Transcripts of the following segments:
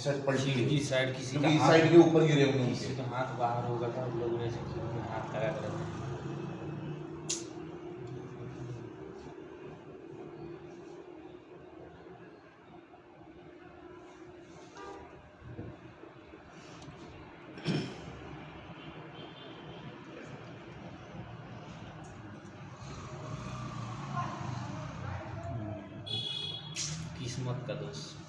की शर्ट पलटी गई इस साइड किसी का इस साइड के ऊपर गिरे होंगे किसी तो हाथ बाहर होगा था तो हम लोग ने से हाथ लगा कर किस्मत का दोस्त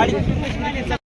गाडी